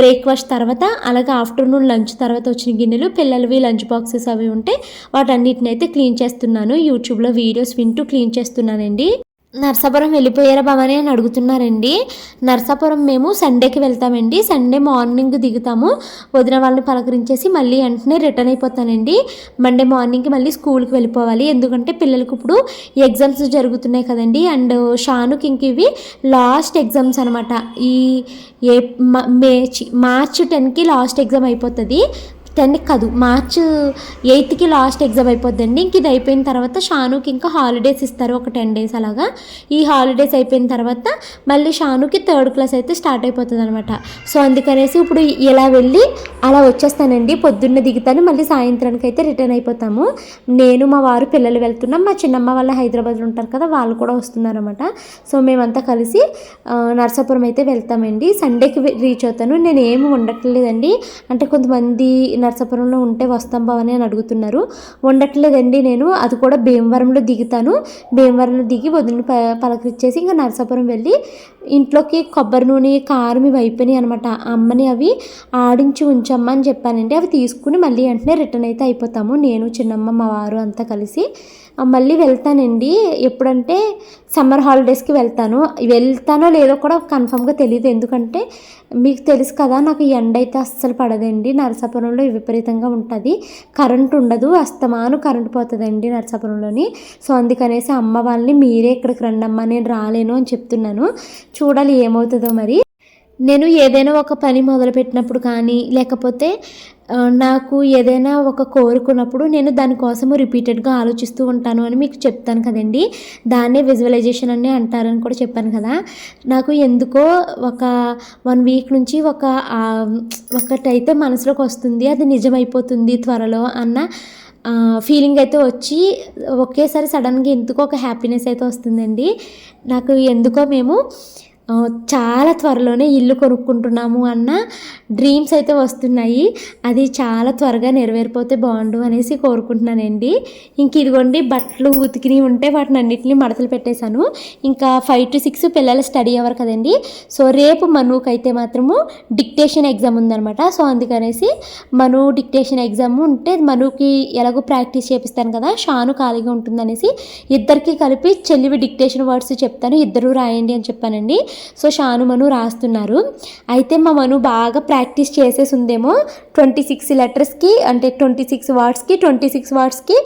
బ్రేక్ఫాస్ట్ తర్వాత అలాగే ఆఫ్టర్నూన్ లంచ్ తర్వాత వచ్చిన గిన్నెలు పిల్లలవి లంచ్ బాక్సెస్ అవి ఉంటే వాటన్నిటిని అయితే క్లీన్ చేస్తున్నాను. యూట్యూబ్లో వీడియోస్ వింటూ క్లీన్ చేస్తున్నానండి. నర్సాపురం వెళ్ళిపోయారా భవాని అని అడుగుతున్నారండి. నర్సాపురం మేము సండేకి వెళ్తామండి. సండే మార్నింగ్ దిగుతాము. వదిన వాళ్ళని పలకరించేసి మళ్ళీ వెంటనే రిటర్న్ అయిపోతానండి. మండే మార్నింగ్కి మళ్ళీ స్కూల్కి వెళ్ళిపోవాలి. ఎందుకంటే పిల్లలకి ఇప్పుడు ఎగ్జామ్స్ జరుగుతున్నాయి కదండి. అండ్ షానుకి ఇంక ఇవి లాస్ట్ ఎగ్జామ్స్ అనమాట ఈ ఏ మ- మే చి- మార్చ్ టెన్కి లాస్ట్ ఎగ్జామ్ అయిపోతుంది. టెన్ కాదు మార్చ్ ఎయిత్కి లాస్ట్ ఎగ్జామ్ అయిపోద్దండి. ఇంక ఇది అయిపోయిన తర్వాత షానుకి ఇంకా హాలిడేస్ ఇస్తారు ఒక టెన్ డేస్ అలాగా. ఈ హాలిడేస్ అయిపోయిన తర్వాత మళ్ళీ షానుకి థర్డ్ క్లాస్ అయితే స్టార్ట్ అయిపోతుంది అనమాట సో అందుకనేసి ఇప్పుడు ఇలా వెళ్ళి అలా వచ్చేస్తానండి. పొద్దున్న దిగుతాను మళ్ళీ సాయంత్రానికి అయితే రిటర్న్ అయిపోతాము. నేను మా వారు పిల్లలు వెళ్తున్నాం. మా చిన్నమ్మ వాళ్ళ హైదరాబాద్లో ఉంటారు కదా వాళ్ళు కూడా వస్తున్నారన్నమాట. సో మేమంతా కలిసి నర్సాపురం అయితే వెళ్తామండి. సండేకి రీచ్ అవుతాను. నేను ఏమి ఉండట్లేదండి. అంటే కొంతమంది నర్సాపురంలో ఉంటే వస్తాం భవని అని అడుగుతున్నారు. ఉండట్లేదండి నేను అది కూడా భీమవరంలో దిగుతాను. భీమవరంలో దిగి వదిలిని ప పలకరించేసి ఇంకా నరసాపురం వెళ్ళి ఇంట్లోకి కొబ్బరి నూనె కారం ఇవి అయిపోయినాయి అనమాట అమ్మని అవి ఆడించి ఉంచమ్మని అని చెప్పానండి. అవి తీసుకుని మళ్ళీ వెంటనే రిటర్న్ అయితే అయిపోతాము. నేను చిన్నమ్మ మా వారు అంతా కలిసి మళ్ళీ వెళ్తానండి. ఎప్పుడంటే సమ్మర్ హాలిడేస్కి వెళ్తాను. వెళ్తానో లేదో కూడా కన్ఫామ్గా తెలియదు ఎందుకంటే మీకు తెలుసు కదా నాకు ఎండ అయితే అస్సలు పడదండి. నరసాపురంలో విపరీతంగా ఉంటుంది. కరెంట్ ఉండదు. అస్తమాను కరెంట్ పోతుందండి నరసాపురంలోని. సో అందుకనేసి అమ్మ వాళ్ళని మీరే ఇక్కడికి రండమ్మా నేను రాలేను అని చెప్తున్నాను. చూడాలి ఏమవుతుందో మరి. నేను ఏదైనా ఒక పని మొదలుపెట్టినప్పుడు కానీ లేకపోతే నాకు ఏదైనా ఒక కోరుకున్నప్పుడు నేను దానికోసము రిపీటెడ్గా ఆలోచిస్తూ ఉంటాను అని మీకు చెప్తాను కదండి. దాన్నే విజువలైజేషన్ అని అంటారని కూడా చెప్పాను కదా. నాకు ఎందుకో ఒక వన్ వీక్ నుంచి ఒక ఒకటి ఒకటైతే మనసులోకి వస్తుంది అది నిజమైపోతుంది త్వరలో అన్న ఫీలింగ్ అయితే వచ్చి ఒకేసారి సడన్గా ఎందుకో ఒక హ్యాపీనెస్ అయితే వస్తుందండి. నాకు ఎందుకో మేము చాలా త్వరలోనే ఇల్లు కొనుక్కుంటున్నాము అన్న డ్రీమ్స్ అయితే వస్తున్నాయి. అది చాలా త్వరగా నెరవేరిపోతే బాగుండు అనేసి కోరుకుంటున్నానండి. ఇంక ఇదిగోండి బట్టలు ఉతికిని ఉంటే వాటిని అన్నింటినీ మడతలు పెట్టేశాను. ఇంకా ఫైవ్ టు సిక్స్ పిల్లలు స్టడీ అవ్వరు కదండి. సో రేపు మనుకి మాత్రము డిక్టేషన్ ఎగ్జామ్ ఉందనమాట సో అందుకనేసి మను డిక్టేషన్ ఎగ్జామ్ ఉంటే మనుకి ఎలాగో ప్రాక్టీస్ చేపిస్తాను కదా షాను ఖాళీగా ఉంటుందనేసి ఇద్దరికి కలిపి చెల్లివి డిక్టేషన్ వర్డ్స్ చెప్తాను. ఇద్దరు రాయండి అని చెప్పానండి. సో షాను మను రాస్తున్నారు. అయితే మా మను బాగా ప్రాక్టీస్ చేసేసి ఉందేమో ట్వంటీ సిక్స్ లెటర్స్కి అంటే ట్వంటీ సిక్స్ వర్డ్స్కి ట్వంటీ సిక్స్ వర్డ్స్కి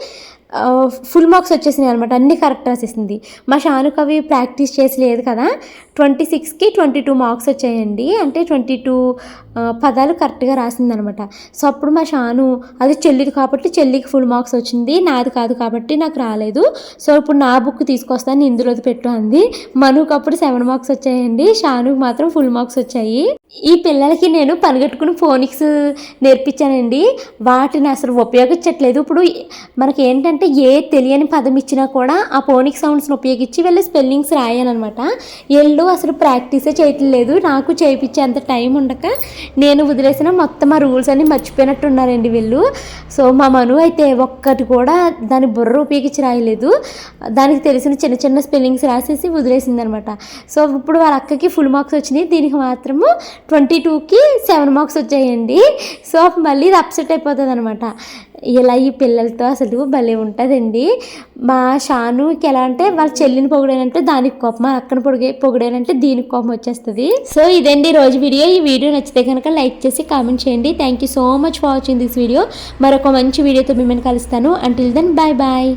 ఫుల్ మార్క్స్ వచ్చేసినాయి అనమాట అన్నీ కరెక్ట్ రాసేసింది. మా షానుకు అవి ప్రాక్టీస్ చేసి లేదు కదా ట్వంటీ సిక్స్కి ట్వంటీ టూ మార్క్స్ వచ్చాయండి. అంటే ట్వంటీ టూ పదాలు కరెక్ట్గా రాసిందనమాట. సో అప్పుడు మా షాను అది చెల్లిది కాబట్టి చెల్లికి ఫుల్ మార్క్స్ వచ్చింది. నాది కాదు కాబట్టి నాకు రాలేదు. సో ఇప్పుడు నా బుక్ తీసుకొస్తాను ఇందులోది పెట్టు అంది. మనుకు అప్పుడు సెవెన్ మార్క్స్ వచ్చాయండి. షానుకు మాత్రం ఫుల్ మార్క్స్ వచ్చాయి. ఈ పిల్లలకి నేను పనిగట్టుకుని ఫోనిక్స్ నేర్పించానండి. వాటిని అసలు ఉపయోగించట్లేదు. ఇప్పుడు మనకి ఏంటంటే ఏ తెలియని పదం ఇచ్చినా కూడా ఆ ఫోనిక్ సౌండ్స్ని ఉపయోగించి వెళ్ళి స్పెల్లింగ్స్ రాయాలన్నమాట. వీళ్ళు అసలు ప్రాక్టీసే చేయట్లేదు. నాకు చేయించేంత టైం ఉండక నేను వదిలేసిన మొత్తం ఆ రూల్స్ అన్ని మర్చిపోయినట్టు ఉన్నారండి వీళ్ళు. సో మా మను అయితే ఒక్కటి కూడా దాని బుర్ర ఉపయోగించి రాయలేదు. దానికి తెలిసిన చిన్న చిన్న స్పెల్లింగ్స్ రాసేసి వదిలేసింది అనమాట సో ఇప్పుడు వాళ్ళ అక్కకి ఫుల్ మార్క్స్ వచ్చినాయి. దీనికి మాత్రము ట్వంటీ టూకి సెవెన్ మార్క్స్ వచ్చాయండి. సో మళ్ళీ ఇది అప్సెట్ అయిపోతుంది అనమాట ఇలా ఈ పిల్లలతో అసలు భలే ఉంటుందండి. మా షానుకి ఎలా అంటే వాళ్ళ చెల్లిని పొగిడానంటే దానికి కోపం మా అక్కను పొగిడే పొగిడానంటే దీనికి కోపం వచ్చేస్తుంది. సో ఇదండి రోజు వీడియో. ఈ వీడియో నచ్చితే కనుక లైక్ చేసి కామెంట్ చేయండి. Thank you so much for watching this video మరొక మంచి వీడియోతో మిమ్మల్ని కలుస్తాను. Until then bye bye